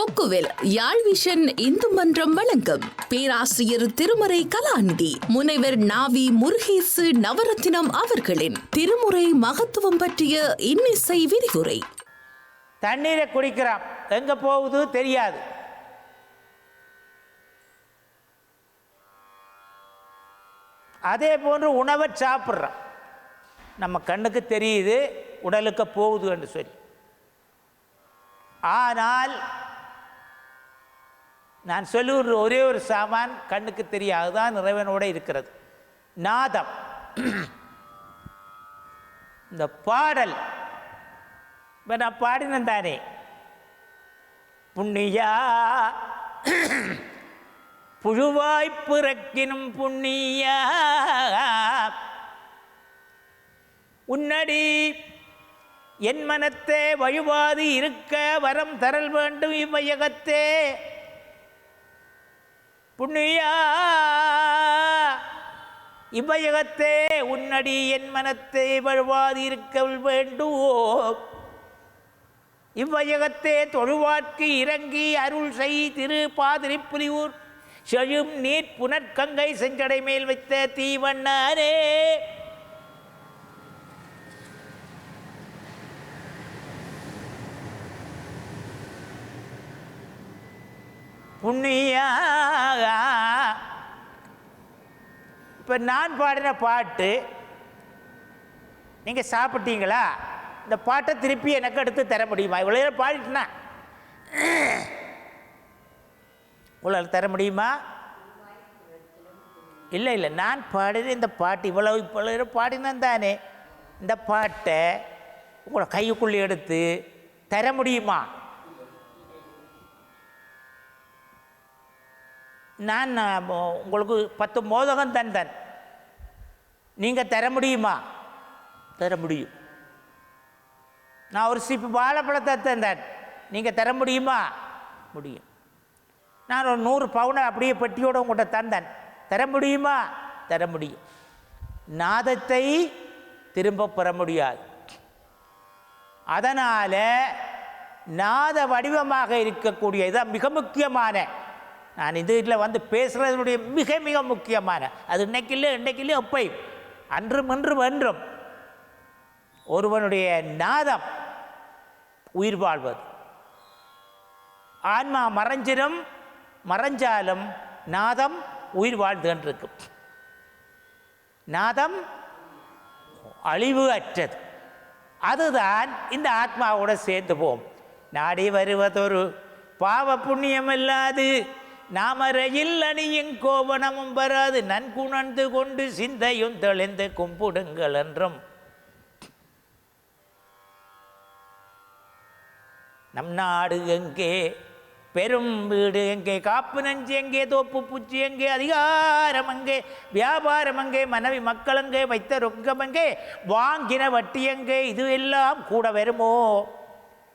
கொக்குவில் யாழ் vision Hindu மன்றம் வழங்கும் பேராசிரியர் திருமறை கலாநிதி முனைவர் நாவி முருகேசு நவரத்தினம் அவர்களின் திருமுறை மகத்துவம் பற்றிய இன்னிசை விரிவுரை. தண்ணீரை குடிக்கிறான். எங்க போகுது தெரியாது. அதே போன்று உணவை சாப்பிட்றான். நம்ம கண்ணுக்கு தெரியுது உடலுக்கு போகுது என்று சொல்லி. ஆனால் நான் சொல்லுகிற ஒரே ஒரு சாமான் கண்ணுக்கு தெரியாது. தான் இறைவனோட இருக்கிறது. நாதம். இந்த பாடல். இப்போ நான் பாடினேன் தானே. புண்ணியா? புழுவாய் பிறக்கினும் புண்ணியா? உன்னடி என் மனத்தே வழிவாது இருக்க வரம் தரல் வேண்டும் இவ்வையகத்தே. புண்ணியா? இவ்வையகத்தே உன்னடி என் மனத்தை வழுவாதிருக்க வேண்டுவோ இவ்வையகத்தே தொழுவார்க்கு இறங்கி அருள் செய் திரு பாதிரிப்புலியூர். செழும் நீர் புனற்கங்கை செஞ்சடை மேல் வைத்த தீவண்ணாரே. புண்ணியா? இப்போ நான் பாடின பாட்டு நீங்கள் சாப்பிட்டீங்களா? இந்த பாட்டை திருப்பி எனக்கு எடுத்து தர முடியுமா? இவ்வளோ நேரம் பாடிட்டுனா? இவ்வளோ தர முடியுமா? இல்லை இல்லை நான் பாடின இந்த பாட்டு இவ்வளோ இவ்வளோ நேரம் பாடினேன் தானே. இந்த பாட்டை உங்களை கைக்குள்ளே எடுத்து தர முடியுமா? நான் உங்களுக்கு பத்து மோதகம் தந்தேன். நீங்கள் தர முடியுமா? தர முடியும். நான் ஒரு சிப்பு வாழைப்பழத்தை தந்தேன். நீங்கள் தர முடியுமா? முடியும். நான் ஒரு நூறு பவுனை அப்படியே பெட்டியோடு உங்கள்கிட்ட தந்தேன். தர முடியுமா? தர முடியும். நாதத்தை திரும்ப பெற முடியாது. அதனால் நாத வடிவமாக இருக்கக்கூடிய இதான் மிக முக்கியமான நான் இது இதில் வந்து பேசுகிறதுனுடைய மிக மிக முக்கியமான அது இன்னைக்கு இல்லை இன்னைக்கு இல்லை எப்பை அன்றும் இன்றும் என்றும் ஒருவனுடைய நாதம் உயிர் வாழ்வது. ஆன்மா மறைஞ்சிடும் மறைஞ்சாலும் நாதம் உயிர் வாழ்ந்துகின்றிருக்கும் நாதம் அழிவு அற்றது அதுதான் இந்த ஆத்மாவோட சேர்ந்து போவோம் நாடி வருவதொரு பாவ புண்ணியம் இல்லாது நாமரையில் அணியும் கோவணமும் வராது. நன்குணர்ந்து கொண்டு சிந்தையும் தெளிந்து கும்பிடுங்கள் என்றும். நம் நாடு எங்கே? பெரும் வீடு எங்கே? காப்பு நஞ்சு எங்கே? தோப்பு பூச்சி எங்கே? அதிகாரம் எங்கே? வியாபாரம் எங்கே? மனைவி மக்கள் எங்கே? வைத்த ரொக்கம் எங்கே? வாங்கின வட்டி எங்கே? இது எல்லாம் கூட வருமோ?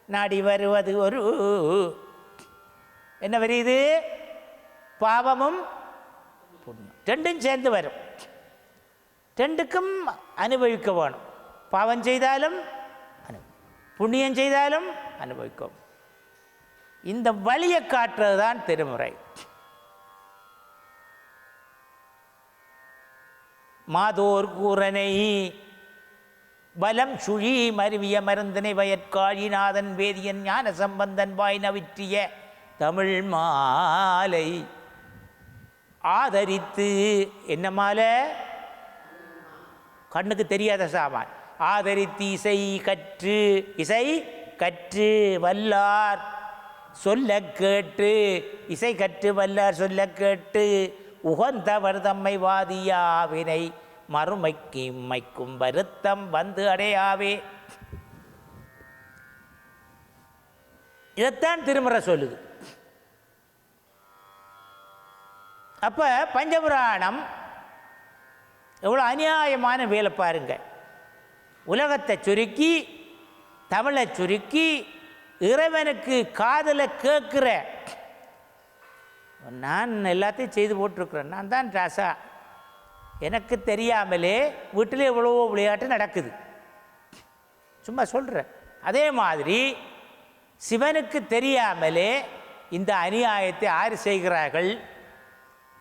நாடி வருவது ஒரு என்ன வருது பாவமும் புண்ணியம் ரெண்டும் சேர்ந்து வரும். ரெண்டுக்கும் அனுபவிக்க வேணும். பாவம் செய்தாலும் அனு புண்ணியம் செய்தாலும் அனுபவிக்கும். இந்த வழியை காட்டுறது தான் திருமுறை. மாதோர் கூரனை பலம் சுழி மருவிய மருந்தனை வயற்காழிநாதன் வேதியன் ஞான சம்பந்தன் வாய் நவிற்றிய தமிழ் மாலை ஆதரித்து என்னமால கண்ணுக்கு தெரியாத சாமான். ஆதரித்து இசை கற்று இசை கற்று வல்லார் சொல்ல கேட்டு இசை கற்று வல்லார் சொல்ல கேட்டு உகந்தவர் தம்மை வாதியாவினை மறுமைக்கு இம்மைக்கும் வருத்தம் வந்து அடையாவே. இதைத்தான் திருமுறை சொல்லுது. அப்போ பஞ்சபுராணம் எவ்வளோ அநியாயமான வேலை பாருங்கள் உலகத்தை சுருக்கி தமிழை சுருக்கி இறைவனுக்கு காதலை கேட்குற. நான் எல்லாத்தையும் செய்து போட்டிருக்கிறேன். நான் தான் ராசா. எனக்கு தெரியாமலே வீட்டில் எவ்வளவோ விளையாட்டு நடக்குது. சும்மா சொல்கிறேன் அதே மாதிரி சிவனுக்கு தெரியாமலே இந்த அநியாயத்தை யார் செய்கிறார்கள்?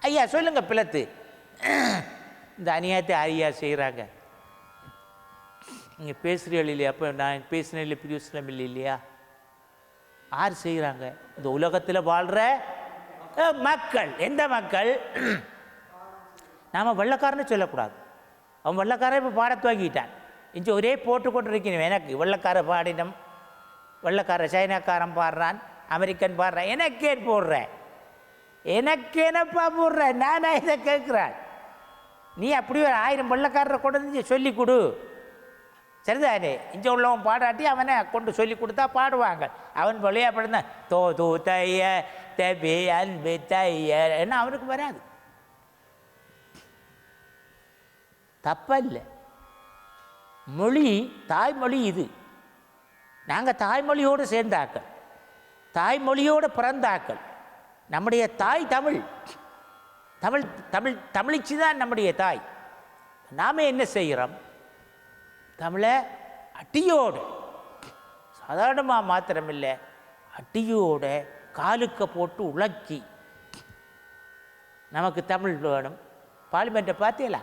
ஐயா சொல்லுங்க பிளத்து. இந்த அநியாயத்தை ஐயா செய்கிறாங்க நீங்கள் பேசுகிறீர்கள் இல்லையா? அப்போ நான் பேசினதில் பிரியோசனம் இல்லை இல்லையா? யார் செய்கிறாங்க இந்த உலகத்தில் வாழ்கிற மக்கள். எந்த மக்கள்? நாம் வெள்ளக்காரன்னு சொல்லக்கூடாது. அவன் வெள்ளக்காரன் இப்போ பாட துவங்கிட்டான். இஞ்சி ஒரே போட்டு கொண்டு இருக்கணும் எனக்கு வெள்ளக்கார பாடினம். வெள்ளக்கார சைனாக்காரன் பாடுறான். அமெரிக்கன் பாடுறான். எனக்கே போடுறேன். எனக்கு என்னப்பா போடுற நானா இதை கேட்குறேன். நீ அப்படி ஒரு ஆயிரம் பள்ளக்காரரை கொண்டு வந்து சொல்லி கொடு. சரிதானே? இங்கே உள்ளவன் பாடாட்டி அவனை கொண்டு சொல்லி கொடுத்தா பாடுவாங்க. அவன் வழியா படுந்தான் தோ தூ தைய தபி அன்பு தைய என்ன அவனுக்கு வராது. தப்பில்லை. மொழி தாய்மொழி இது. நாங்கள் தாய்மொழியோடு சேர்ந்தாக்கள் தாய்மொழியோடு பிறந்தாக்கள் நம்முடைய தாய் தமிழ். தமிழ் தமிழ் தமிழிச்சு தான் நம்முடைய தாய். நாம் என்ன செய்கிறோம்? தமிழை அட்டியோடு சாதாரணமாக மாத்திரமில்லை அட்டியோட காலுக்க போட்டு உழக்கி நமக்கு தமிழ் வேணும். பார்லிமெண்ட்டை பார்த்தீங்களா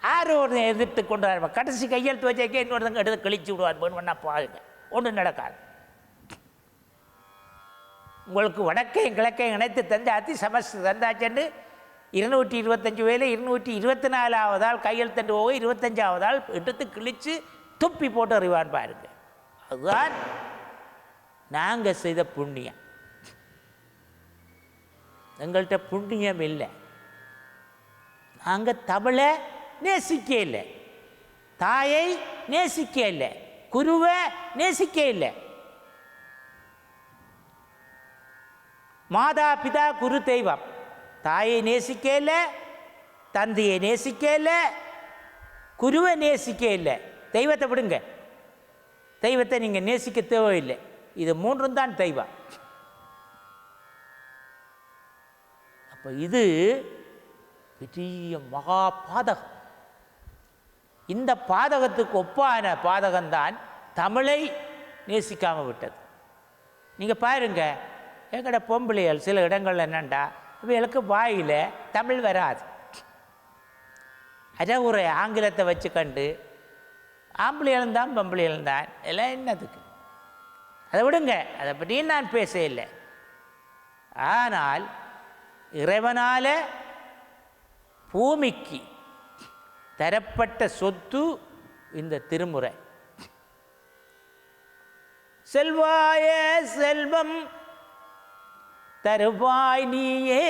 ஆறு ஒருத்தன் எதிர்த்து கொண்டு வர கடைசி கையெழுத்து வச்சாக்கே இன்னொருத்தங்க எடுத்து கழிச்சு விடுவார். வேணும்னா பாருங்க. ஒன்றும் நடக்காது. உங்களுக்கு வடக்கையும் கிழக்கையும் இணைத்து தந்தாத்தி சமஸ்து தந்தாச்சென்று இருநூற்றி இருபத்தஞ்சு வேலை இருநூற்றி இருபத்தி நாலாவதால் கையெழுத்தண்டு போய் இருபத்தஞ்சாவதால் எடுத்து கிழித்து துப்பி போட்டு அறிவான் பாருங்க. அதுதான் நாங்கள் செய்த புண்ணியம். எங்கள்கிட்ட புண்ணியம் இல்லை. நாங்கள் தமிழை நேசிக்க இல்லை. தாயை நேசிக்க இல்லை. குருவை நேசிக்க இல்லை. மாதா பிதா குரு தெய்வம். தாயை நேசிக்க இல்லை தந்தையை நேசிக்க இல்லை குருவை நேசிக்க இல்லை தெய்வத்தை விடுங்க. தெய்வத்தை நீங்கள் நேசிக்க தேவையில்லை இது மூன்றும் தான் தெய்வம். அப்போ இது பெரிய மகா பாதகம். இந்த பாதகத்துக்கு ஒப்பான பாதகம்தான் தமிழை நேசிக்காமல் விட்டது. நீங்கள் பாருங்க எங்கட பொம்பளைகள் சில இடங்கள்ல என்னண்டா இவங்களுக்கு வாயில் தமிழ் வராது. அதை ஒரு ஆங்கிலத்தை வச்சு கண்டு ஆம்பளைகளும் தான் பொம்பளைகளும் தான் எல்லாம் என்னதுக்கு? அதை விடுங்க அதை பற்றியும் நான் பேச இல்லை ஆனால் இறைவனால் பூமிக்கு தரப்பட்ட சொத்து இந்த திருமுறை. செல்வாய செல்வம் தருவாய் நீயே.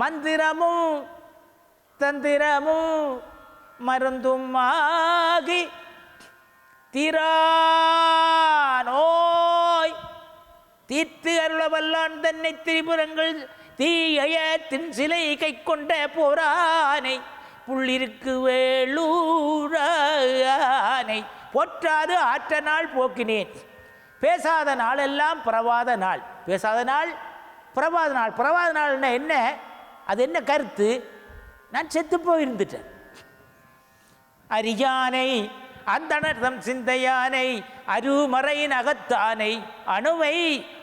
மந்திரமும் தந்திரமும் மருந்தும் ஆகி திரானோய். தீர்த்து அருளவல்லான் தன்னை திரிபுரங்கள் தீய தின் சிலை கை கொண்ட போரானை புள்ளிருக்கு வேளூரானை பொற்றாது ஆற்ற நாள் போக்கினேன். பேசாத நாளெல்லாம் பிரவாத நாள். பேசாத நாள் பிரபாத நாள். பிரபாத நாள்னா என்ன? அது என்ன கருத்து? நான் செத்து போயிருந்துட்டேன். அரியானை அந்தணர்தம் சிந்தையானை அருமறையின் அகத்தானை அணுவை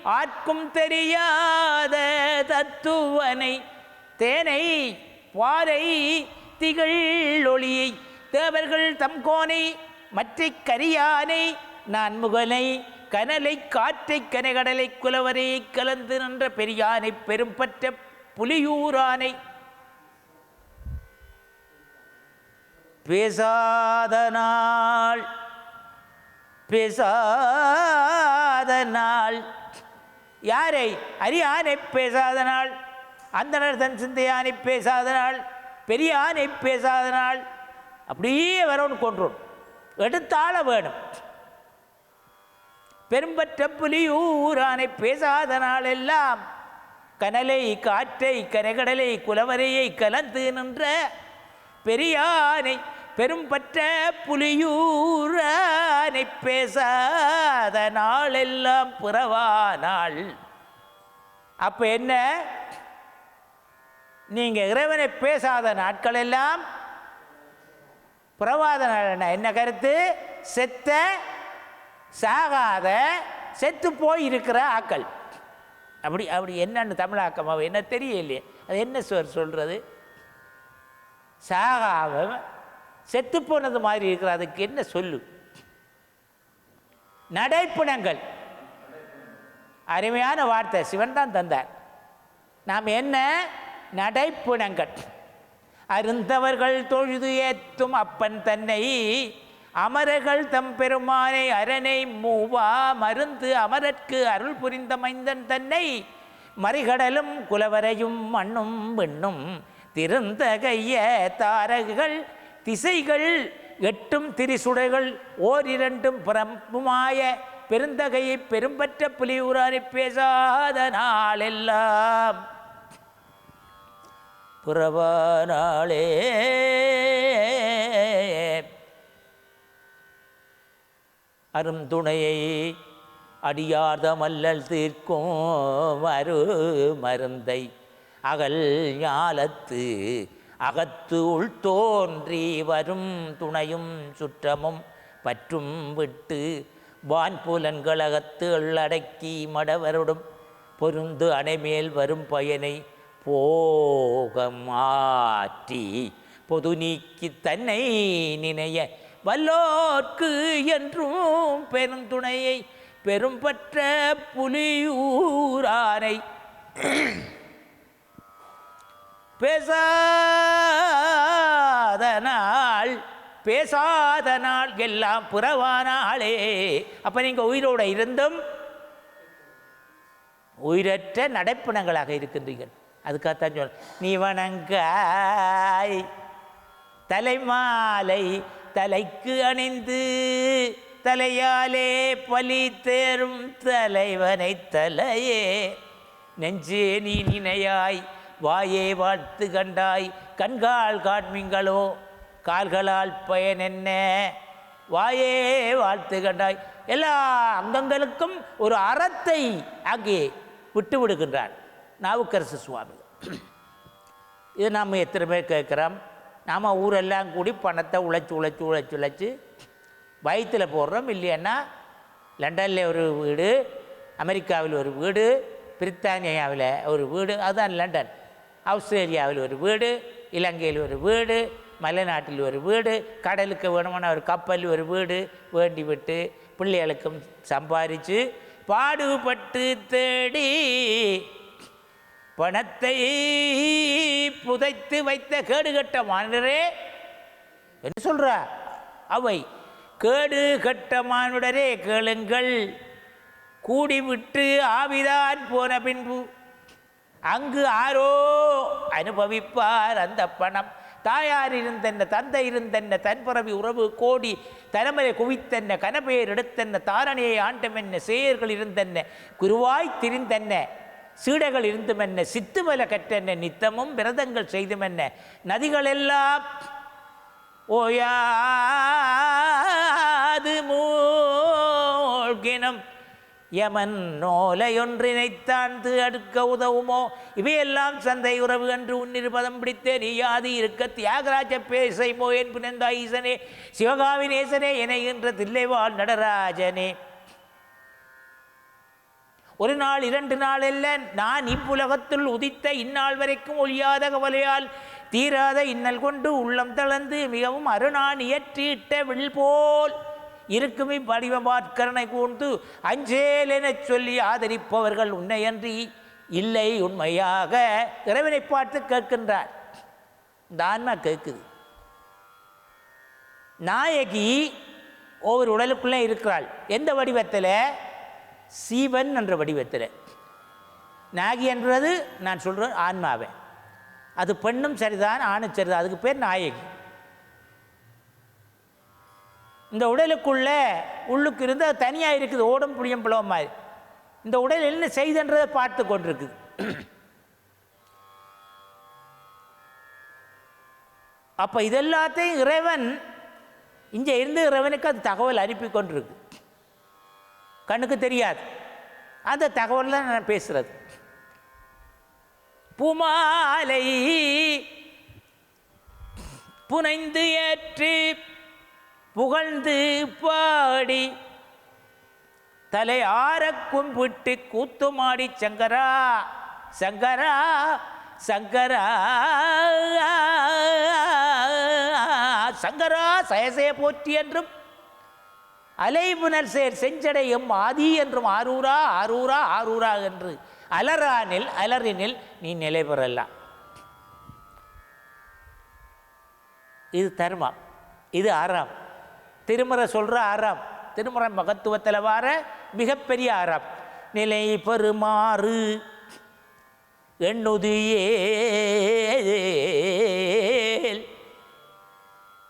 ஆட்கும் தெரியாத தத்துவனை தேனை பாறை திகழ் ஒளியை தேவர்கள் தம் கோனை மற்றை கரியானை நான் முகலை கனலை காற்றை கனைகடலை குலவரே கலந்து நின்ற பெரியானை பெரும்பற்ற புலியூரானை. பேசாத நாள் பேசாத நாள். யாரை? அரியானை பேசாத நாள் அந்தனர் தன் சிந்தையானை பேசாத நாள் பெரிய பேசாத நாள். அப்படியே வரவன் கொன்றோம் எடுத்தாள வேணும். பெரும்பற்ற புலியூரானை பேசாத நாளெல்லாம் கனலை காற்றை கரைகடலை குலவரையை கலந்து நின்ற பெரியானை பெரும்பற்ற புலியூரானை பேசாத நாளெல்லாம் புறவானாள் அப்போ என்ன? நீங்கள் இறைவனை பேசாத நாட்கள் எல்லாம் புறவாத நாள் என்ன கருத்து? செத்த சாகாத செத்து போய் இருக்கிற ஆக்கள். அப்படி அப்படி என்னன்னு தமிழாக்கமாக என்ன தெரியலையே. அது என்ன சார் சொல்கிறது சாகாவ செத்து போனது மாதிரி இருக்கிற அதுக்கு என்ன சொல்லு? நடைப்பிணங்கள். அருமையான வார்த்தை சிவன் தான் தந்தார். நாம் என்ன? நடைப்பிணங்கள். அருந்தவர்கள் தொழுது ஏத்தும் அப்பன் தன்னை அமரர்கள் தம் பெருமானை அரணை மூவா மருந்து அமரற்கு அருள் புரிந்த மைந்தன் தன்னை மறிகடலும் குலவரையும் மண்ணும் பெண்ணும் திருந்தகைய தாரகுகள் திசைகள் எட்டும் திரிசுடைகள் ஓரிரண்டும் பிரம்புமாய பெருந்தகையை பெரும்பற்ற புலியூரானை பேசாத நாளெல்லாம். புறவானாளே அருந்துணையை அடியார்தமல்லல் தீர்க்கும் மறு மருந்தை அகல் ஞாலத்து அகத்து உள் தோன்றி வரும் துணையும் சுற்றமும் பற்றும் விட்டு வான்புலன்களகத்து அடக்கி மடவருடும் பொருந்து அணைமேல் வரும் பயனை போகமாற்றி பொது நீக்கி தன்னை நினைய வல்லோர்க்கு என்றும் பெருந்துணையை பெரும்பற்ற புலியூரானை பேசாத நாள் பேசாத நாள் எல்லாம் புறவானாளே அப்போ நீங்கள் உயிரோட இருந்தும் உயிரற்ற நடைப்பிணங்களாக இருக்கின்றீர்கள். அதுக்காகத்தான் சொல் நீ வணங்காய் தலைமாலை தலைக்கு அணிந்து தலையாலே பலி தேரும் தலைவனை தலையே. நெஞ்சே நீ நினையாய் வாயே வாழ்த்து கண்டாய் கண்கால் காட்மிங்களோ கால்களால் பயன் என்ன? வாயே வாழ்த்து கண்டாய். எல்லா அங்கங்களுக்கும் ஒரு அறத்தை அங்கே விட்டு விடுகின்றார் நாவுக்கரசு சுவாமி. இது நாம் எத்தனை பேர் கேட்குறோம்? நாம் ஊரெல்லாம் கூடி பணத்தை உழைச்சி உழைச்சி உழைச்சி உழைச்சி வயிற்றில் போடுறோம். இல்லைன்னா லண்டனில் ஒரு வீடு அமெரிக்காவில் ஒரு வீடு பிரித்தானியாவில் ஒரு வீடு அதுதான் லண்டன். ஆஸ்திரேலியாவில் ஒரு வீடு இலங்கையில் ஒரு வீடு மலைநாட்டில் ஒரு வீடு கடலுக்கு வேணுமான ஒரு கப்பல் ஒரு வீடு வேண்டி விட்டு பிள்ளைகளுக்கும் சம்பாரித்து பாடுபட்டு தேடி பணத்தை புதைத்து வைத்த கேடுகட்ட மானுடரே என்ன சொல்கிற அவை கேடு கட்ட மானுடரே கேளுங்கள். கூடிவிட்டு ஆவிதான் போன பின்பு அங்கு ஆரோ அனுபவிப்பார் அந்த பணம். தாயார் இருந்தென்ன தந்தை இருந்தென்ன தன்புறவி உறவு கோடி தலைமுறை குவித்தென்ன கனபேர் எடுத்தென்ன தாரணையை ஆண்டமென்ன சேயர்கள் இருந்தென்ன குருவாய் திரிந்தென்ன சீடைகள் இருந்துமென்ன சித்துமல கற்றென்ன நித்தமும் விரதங்கள் செய்துமென்ன நதிகளெல்லாம் ஓயாது மூழ்கினம். யமன் நோலையொன்றினைத்தாழ்ந்து அடுக்க உதவுமோ? இவையெல்லாம் சந்தை உறவு என்று உன்னிருப்பதம் பிடித்தே நீயாது இருக்க தியாகராஜ பேசைமோ என் புனந்தாய் ஈசனே. சிவகாவி நேசனே என்ற தில்லைவாழ் நடராஜனே. ஒரு நாள் இரண்டு நாள் அல்ல நான் இப்புலகத்துள் உதித்த இந்நாள் வரைக்கும் ஒழியாத கவலையால் தீராத இன்னல் கொண்டு உள்ளம் தளர்ந்து மிகவும் அருணான் இயற்றியிட்ட வில் போல் இருக்கும் இவ்வடிவமாற்கரனை கூர்ந்து அஞ்சேல் எனச் சொல்லி ஆதரிப்பவர்கள் உன்னையன்றி இல்லை உண்மையாக. இறைவனை பார்த்து கேட்கின்றார். இந்த ஆன்மா கேட்குது. நாயகி ஒவ்வொரு உடலுக்குள்ளே இருக்கிறாள். எந்த வடிவத்தில்? சீவன் என்ற வடிவத்தில். நாகி என்றது நான் சொல்கிறேன் ஆன்மாவை. அது பெண்ணும் சரிதான் ஆணும் சரிதான். அதுக்கு பேர் நாயகி. இந்த உடலுக்குள்ள உள்ளுக்கு இருந்து அது தனியாக இருக்குது ஓடும் புளியம் பிளவும் மாதிரி. இந்த உடல் என்ன செய்தன்றதை பார்த்து கொண்டிருக்குது. அப்போ இதெல்லாத்தையும் இறைவன் இங்கே இருந்து இறைவனுக்கு அது தகவல் அனுப்பி கொண்டிருக்கு. கண்ணுக்கு தெரியாது. அந்த தகவலில் நான் பேசுகிறது புமாலை புனைந்து ஏற்றி புகழ்ந்து பாடி தலை ஆற கும்பிட்டு கூத்துமாடி சங்கரா சங்கரா சங்கரா சங்கரா சயசய போற்றி என்றும் அலைபுணர் சேர் செஞ்சடையும் ஆதி என்றும் ஆரூரா ஆரூரா ஆரூரா என்று. அலரானில் அலறினில் நீ நிலை பெறலாம். இது தர்மம். இது ஆறாம். திருமுறை சொல்கிற ஆறாம். திருமுறை மகத்துவத்தில் வார மிகப்பெரிய ஆறாம். நிலை பெறுமாறு எண்ணுதியேல்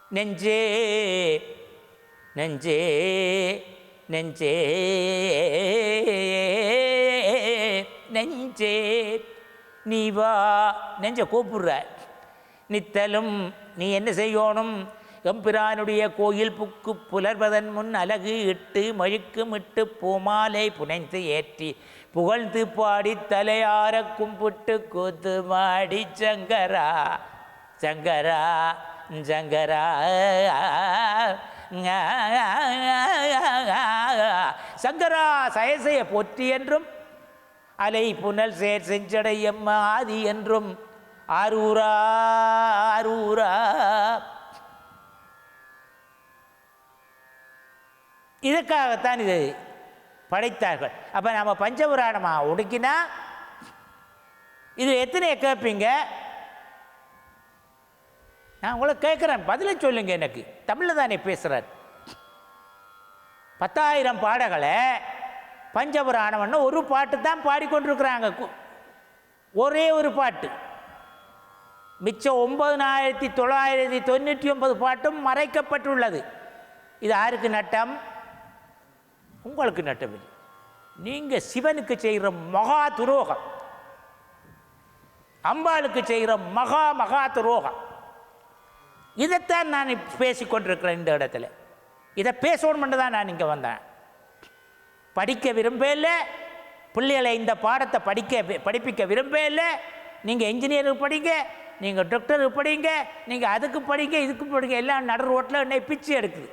நெஞ்சே நெஞ்சே நெஞ்சே நெஞ்சே. நீ வா நெஞ்ச கூப்பிடுற. நித்தலும் நீ என்ன செய்யணும்? எம்பிரானுடைய கோயில் புக்கு புலர்வதன் முன் அலகு இட்டு மழுக்கும் இட்டு பூமாலை புனைந்து ஏற்றி புகழ்ந்து பாடி தலையார கும்பிட்டு கூத்து மாடி சங்கரா சங்கரா சங்கரா சங்கரா சயசைய பொற்றி என்றும் அலை புனல் சேர் செஞ்சடையம் ஆதி என்றும் ஆரூரா ஆரூரா. இதற்காகத்தான் இது படைத்தார்கள். அப்போ நம்ம பஞ்சபுராணமாக ஒடுக்கினா இது எத்தனை கேட்பீங்க நான் உங்களை கேட்குறேன் பதிலை சொல்லுங்க எனக்கு. தமிழில் தானே பேசுகிறார் பத்தாயிரம் பாடகளை பஞ்சபுராணம்னு ஒரு பாட்டு தான் பாடிக்கொண்டிருக்கிறாங்க. கு- ஒரே ஒரு பாட்டு. மிச்சம் ஒன்பதினாயிரத்தி தொள்ளாயிரத்தி தொண்ணூற்றி ஒன்பது பாட்டும் மறைக்கப்பட்டுள்ளது. இது யாருக்கு நட்டம்? உங்களுக்கு நட்டம் இல்லை. நீங்கள் சிவனுக்கு செய்கிற மகா துரோகம். அம்பாளுக்கு செய்கிற மகா மகா துரோகம். இதைத்தான் நான் பேசிக்கொண்டிருக்கிறேன் கொண்டிருக்கிறேன் இந்த இடத்துல. இதை பேசணும்னு தான் நான் இங்கே வந்தேன். படிக்க விரும்பல பிள்ளைகளை இந்த பாடத்தை படிக்க படிப்பிக்க விரும்பல நீங்கள் இன்ஜினியருக்கு படிங்க நீங்கள் டாக்டருக்கு படிங்க நீங்கள் அதுக்கு படிங்க இதுக்கு படிங்க எல்லாம் நடு ரோட்டில் என்னை பிச்சு எடுக்குது.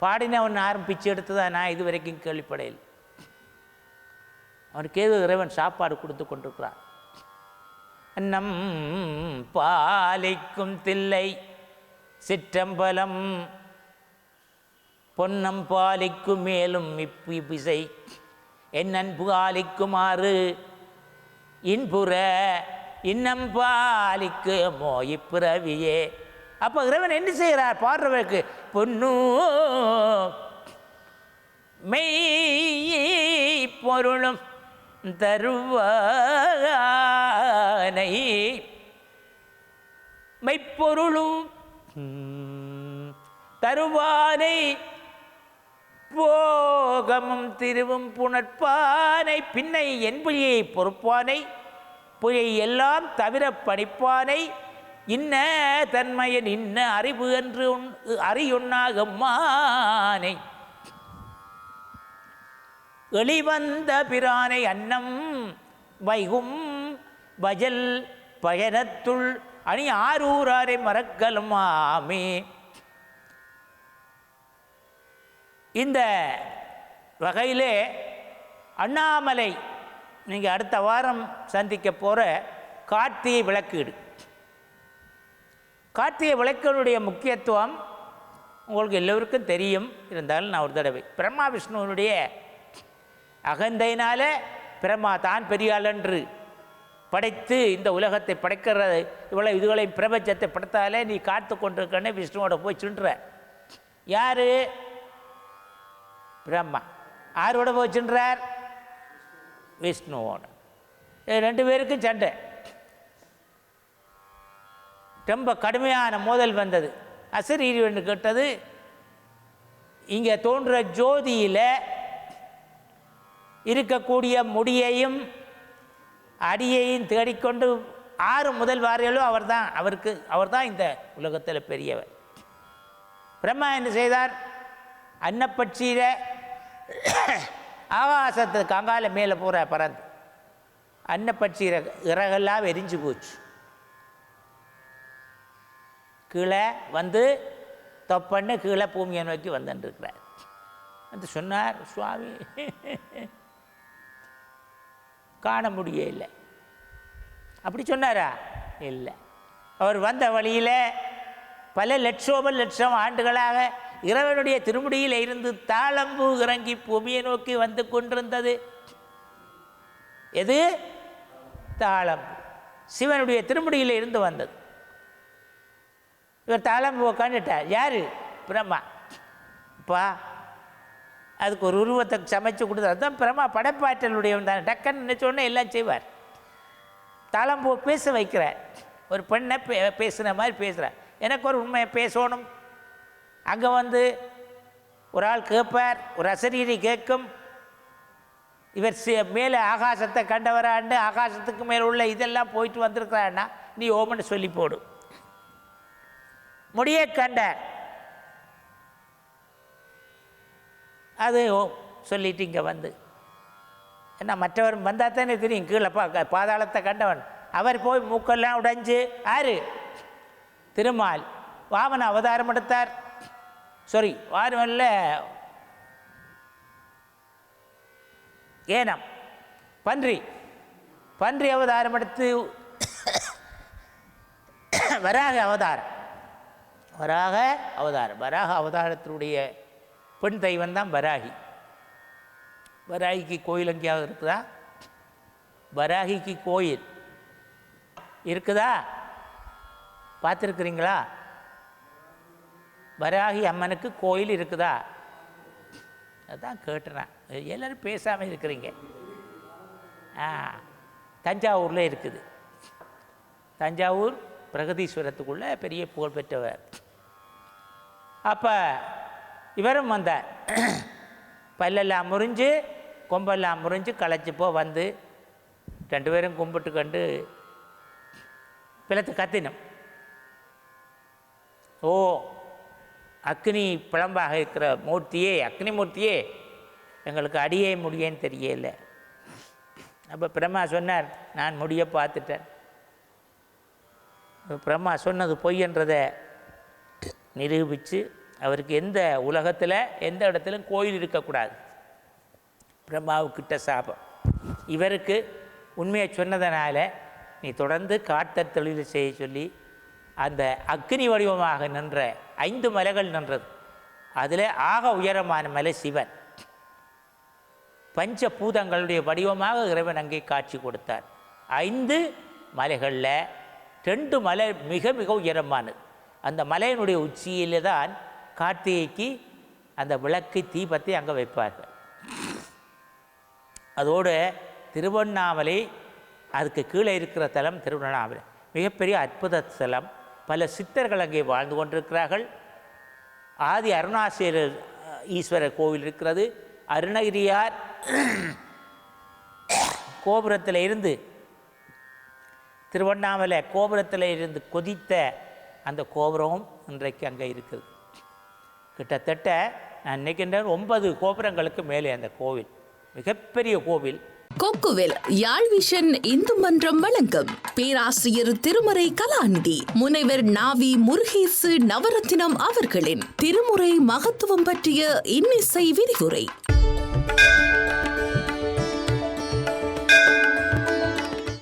பாடினவன் யாரும் பிச்சு எடுத்ததா நான் இது வரைக்கும் கேள்விப்படையில் அவனுக்கு ஏதோ இறைவன் சாப்பாடு கொடுத்து கொண்டிருக்கிறான். நம் பாலிக்கும் தில்லை சிற்றம்பலம். பொன்னம் பாலிக்கும் மேலும் இப்பி பிசை என் அன்பு ஆலிக்குமாறு இன்புற இன்னம் பாலிக்கு மோ அப்போ இறைவன் என்ன செய்கிறார்? பாடுறவருக்கு பொன்னு மெய் பொருளும் தருவானை. மெய்ப்பொருளும் தருவானை. போகமும் திருவும் புணர்ப்பானை பின்னை என் பொறுப்பானை புலியை எல்லாம் தவிர படிப்பானை இன்ன தன்மையன் இன்ன அறிவு என்று உன் அறியுண்ணாகம்மானை எளிவந்த பிரானை அன்னம் வைகும் வஜல் பயணத்துள் அணி ஆரூராரை மறக்கலுமாமே இந்த வகையிலே அண்ணாமலை நீங்கள் அடுத்த வாரம் சந்திக்க போகிற கார்த்திகை விளக்கீடு. கார்த்திகை விளக்கனுடைய முக்கியத்துவம் உங்களுக்கு எல்லோருக்கும் தெரியும். இருந்தாலும் நான் ஒரு தடவை பிரம்மா விஷ்ணுவனுடைய அகந்தையினால பிரம்மா தான் பெரியாளன்று. படைத்து இந்த உலகத்தை படைக்கிறது இவ்வளோ இதுகளையும் பிரபஞ்சத்தை படைத்தாலே நீ காத்து கொண்டிருக்கன்னு விஷ்ணுவோட போய் சுன்ற யார்? பிரம்மா. யாரோட போய் சென்றார் விஷ்ணுவோட. ரெண்டு பேருக்கும் சண்டை. ரொம்ப கடுமையான மோதல் வந்தது. அசரீரி கேட்டது இங்கே தோன்ற ஜோதியில் இருக்கக்கூடிய முடியையும் அடியையும் தேடிக்கொண்டு ஆறு முதல் வாரியலோ அவர்தான் அவருக்கு அவர்தான் இந்த உலகத்தில் பெரியவர். பிரம்மா என்ன செய்தார்? அன்னப்பட்சியில் ஆகாசத்துக்கு அங்கால மேலே போகிற பறந்து அன்னப்பட்சி இறகெல்லாம் எரிஞ்சு போச்சு. கீழே வந்து தொப்பன்னு கீழே பூமியை நோக்கி வந்துட்டுருக்கிறார் என்று சொன்னார் சுவாமி காண முடியல. அப்படி சொன்னாரா? இல்லை. அவர் வந்த வழியில் பல லட்சோப லட்சம் ஆண்டுகளாக இறைவனுடைய திருமுடியில் இருந்து தாளம்பு இறங்கி பூமியை நோக்கி வந்து கொண்டிருந்தது. எது? தாளம்பு. சிவனுடைய திருமுடியில் இருந்து வந்தது. இவர் தாளம்பு உக்காந்துட்டார் யாரு? பிரம்மா. அப்பா அதுக்கு ஒரு உருவத்தை சமைச்சு கொடுத்தா அதுதான் பிரம்மா படைப்பாற்றலுடையவன் தான். டக்குன்னு நினச்சோடனே எல்லாம் செய்வார். தாளம்பூ பேச வைக்கிறார். ஒரு பெண்ணை பே பேசுன மாதிரி பேசுகிறார் எனக்கு ஒரு உண்மையை பேசணும். அங்கே வந்து ஒரு ஆள் கேட்பார். ஒரு அசரீரி கேட்கும். இவர் மேலே ஆகாசத்தை கண்டவராண்டு ஆகாசத்துக்கு மேலே உள்ள இதெல்லாம் போயிட்டு வந்திருக்கிறான்னா நீ ஓமன்னு சொல்லி போடும் முடிய கண்டார். அது ஓ சொல்லிட்டு இங்கே வந்து. என்ன மற்றவர் வந்தால் தானே தெரியும் கீழே பா க- பாதாளத்தை கண்டவன். அவர் போய் மூக்கெல்லாம் உடைஞ்சு ஆறு. திருமால் வாமன அவதாரம் எடுத்தார். சாரி வாரமல்ல ஏனம் பன்றி. பன்றி அவதாரம் எடுத்து வராக அவதாரம். வராக அவதாரம். வராக அவதாரத்தினுடைய பெண் தெய்வம் தான் வராகி. வராகிக்கு கோயில் எங்கேயாவது இருக்குதா? வராகிக்கு கோயில். இருக்குதா? பார்த்துருக்குறீங்களா? வராகி அம்மனுக்கு கோயில் இருக்குதா? அதான் கேட்டுறேன். எல்லோரும் பேசாமல் இருக்கிறீங்க. ஆ தஞ்சாவூரில் இருக்குது. தஞ்சாவூர் பிரகதீஸ்வரத்துக்குள்ளே பெரிய புகழ்பெற்றவர் அப்போ இவரும் வந்தார் பல்லெல்லாம் முறிஞ்சு கொம்பெல்லாம் முறிஞ்சு களைச்சிப்போ வந்து ரெண்டு பேரும் கும்பிட்டு கண்டு பிளத்து கத்தினோம். ஓ அக்னி பிளம்பாக இருக்கிற மூர்த்தியே அக்னி மூர்த்தியே எங்களுக்கு அடியே முடியேன்னு தெரியல. அப்போ பிரம்மா சொன்னார் நான் முடிய பார்த்துட்டேன். பிரம்மா சொன்னது பொய்ன்றதை நிரூபித்து அவருக்கு எந்த உலகத்தில் எந்த இடத்துலையும் கோயில் இருக்கக்கூடாது. பிரம்மாவுக்கிட்ட சாபம். இவருக்கு உண்மையை சொன்னதனால நீ தொடர்ந்து காட்டர் தொழில் செய்ய சொல்லி அந்த அக்னி வடிவமாக நின்ற ஐந்து மலைகள் நின்றது. அதில் ஆக உயரமான மலை சிவன். பஞ்ச பூதங்களுடைய வடிவமாக இறைவன் அங்கே காட்சி கொடுத்தார். ஐந்து மலைகளில் ரெண்டு மலை மிக மிக உயரமானது. அந்த மலையினுடைய உச்சியில் தான் கார்த்திகைக்கு அந்த விளக்கு தீபத்தை அங்கே வைப்பார்கள். அதோடு திருவண்ணாமலை அதுக்கு கீழே இருக்கிற தலம் திருவண்ணாமலை. மிகப்பெரிய அற்புத தலம். பல சித்தர்கள் அங்கே வாழ்ந்து கொண்டிருக்கிறார்கள். ஆதி அருணாசேரர் ஈஸ்வரர் கோவில் இருக்கிறது. அருணகிரியார் கோபுரத்தில் இருந்து திருவண்ணாமலை கோபுரத்தில் இருந்து கொதித்த அந்த கோபுரமும் இன்றைக்கு அங்கே இருக்குது. கிட்டத்தட்ட நான் நினைக்கின்றேன் ஒன்பது கோபுரங்களுக்கு மேலே அந்த கோவில் மிகப்பெரிய கோவில். கொக்குவில் யாழ் விஷன் இந்து மன்றம் வழங்கும். பேராசிரியர் திருமறை கலாநிதி முனைவர் நாவி முருகேசு நவரத்தினம் அவர்களின் திருமுறை மகத்துவம் பற்றிய இன்னிசை விரிவுரை.